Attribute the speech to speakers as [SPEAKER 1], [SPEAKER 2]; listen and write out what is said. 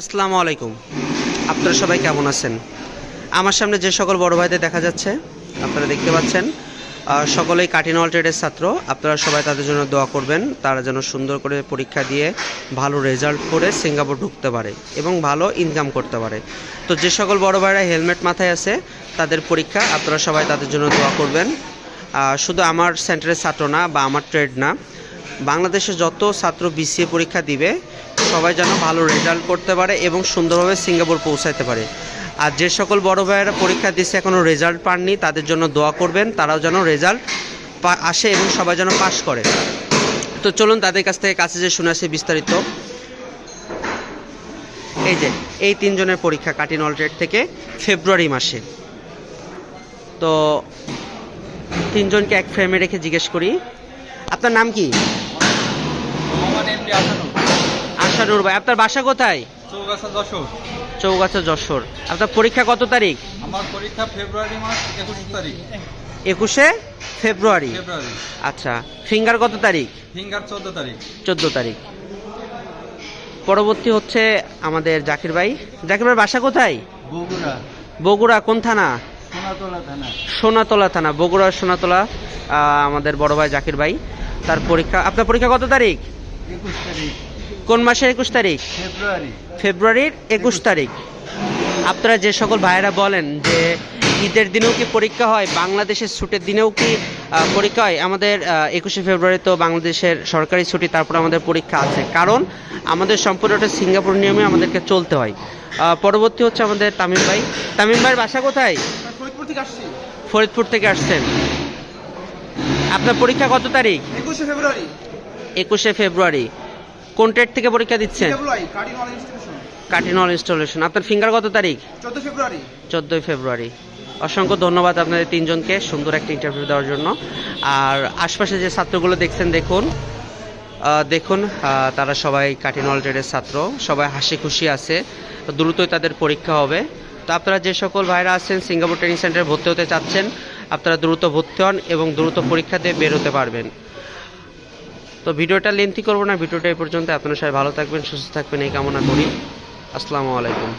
[SPEAKER 1] আসসালামু আলাইকুম। আপনারা সবাই কেমন আছেন? আমার সামনে যে সকল বড় ভাইদের দেখা যাচ্ছে, আপনারা দেখতে পাচ্ছেন সকলেই কাটিনল ট্রেডের ছাত্র। আপনারা সবাই তাদের জন্য দোয়া করবেন, তারা যেন সুন্দর করে পরীক্ষা দিয়ে ভালো রেজাল্ট করে সিঙ্গাপুর ঢুকতে পারে এবং ভালো ইনকাম করতে পারে। তো যে সকল বড় ভাইরা হেলমেট মাথায় আছে, তাদের পরীক্ষা আপনারা সবাই তাদের জন্য দোয়া করবেন। শুধু আমার সেন্টারের ছাত্র না, বা আমার ট্রেড না, বাংলাদেশে যত ছাত্র বিসিএ পরীক্ষা দিবে সবাই যেন ভালো রেজাল্ট করতে পারে এবং সুন্দরভাবে সিঙ্গাপুর পৌঁছাতে পারে। আর যে সকল বড় ভাইয়েরা পরীক্ষা দিচ্ছে এখনও রেজাল্ট পাননি, তাদের জন্য দোয়া করবেন, তারাও যেন রেজাল্ট আসে এবং সবাই যেন পাশ করে। তো চলুন তাদের কাছ থেকে কাছে যে শুনে আসি বিস্তারিত। এই যে, এই তিনজনের পরীক্ষা কাটিন অলট্রেড থেকে ফেব্রুয়ারি মাসে। তো তিনজনকে এক ফ্রেমে রেখে জিজ্ঞেস করি। আপনার নাম কি? আশানুর ভাই আপনার বাসা কোথায়?
[SPEAKER 2] চৌগাছা যশোর।
[SPEAKER 1] চৌগাছা যশোর। আপনার পরীক্ষা কত তারিখ?
[SPEAKER 2] আমার পরীক্ষা ফেব্রুয়ারি মাস একুশ তারিখ।
[SPEAKER 1] একুশে ফেব্রুয়ারি।
[SPEAKER 2] ফেব্রুয়ারি।
[SPEAKER 1] আচ্ছা ফিঙ্গার কত তারিখ?
[SPEAKER 2] ফিঙ্গার চোদ্দ তারিখ।
[SPEAKER 1] চোদ্দ তারিখ। পরবর্তী হচ্ছে আমাদের জাকির ভাই। জাকির ভাই বাসা কোথায়?
[SPEAKER 2] বগুড়া।
[SPEAKER 1] বগুড়া কোন থানা?
[SPEAKER 2] সোনাতলা থানা।
[SPEAKER 1] সোনাতলা থানা বগুড়া সোনাতলা আমাদের বড় ভাই জাকির ভাই। তার পরীক্ষা আপনার পরীক্ষা কত তারিখ?
[SPEAKER 2] একুশ তারিখ।
[SPEAKER 1] কোন মাসের একুশ তারিখ?
[SPEAKER 2] ফেব্রুয়ারি।
[SPEAKER 1] ফেব্রুয়ারির একুশ তারিখ। আপনারা যে সকল ভাইয়েরা বলেন যে ঈদের দিনেও কি পরীক্ষা হয় বাংলাদেশের ছুটির দিনেও কি পরীক্ষা হয় আমাদের একুশে ফেব্রুয়ারি তো বাংলাদেশের সরকারি ছুটি তারপর আমাদের পরীক্ষা আছে। কারণ আমাদের সম্পূর্ণটা সিঙ্গাপুর নিয়মে আমাদেরকে চলতে হয়। পরবর্তী হচ্ছে আমাদের তামিম ভাই। তামিম ভাইয়ের বাসা কোথায়?
[SPEAKER 2] ফরিদপুর থেকে আসছি।
[SPEAKER 1] ফরিদপুর থেকে আসছেন। আপনার পরীক্ষা কত তারিখ?
[SPEAKER 2] একুশে ফেব্রুয়ারি।
[SPEAKER 1] একুশে ফেব্রুয়ারি। কোন ট্রেড থেকে পরীক্ষা দিচ্ছেন? কাটিনল ইনস্টলেশন আপনার ফিঙ্গার কত তারিখ?
[SPEAKER 2] চোদ্দ ফেব্রুয়ারি।
[SPEAKER 1] চোদ্দোই ফেব্রুয়ারি। অসংখ্য ধন্যবাদ আপনাদের তিনজনকে সুন্দর একটা ইন্টারভিউ দেওয়ার জন্য। আর আশপাশে যে ছাত্রগুলো দেখছেন দেখুন। দেখুন তারা সবাই কাটিনল ট্রেডের ছাত্র। সবাই হাসি খুশি আছে। দ্রুতই তাদের পরীক্ষা হবে। তো আপনারা যে সকল ভাইরা আছেন সিঙ্গাপুর ট্রেনিং সেন্টারে ভর্তি হতে চাচ্ছেন আপনারা দ্রুত ভর্তি হন এবং দ্রুত পরীক্ষা দিয়ে বের হতে পারবেন। তো ভিডিওটা লেন্থি করব না, ভিডিওটা এই পর্যন্ত। আপনারা সবাই ভালো থাকবেন, সুস্থ থাকবেন, এই কামনা করি। আসসালামু আলাইকুম।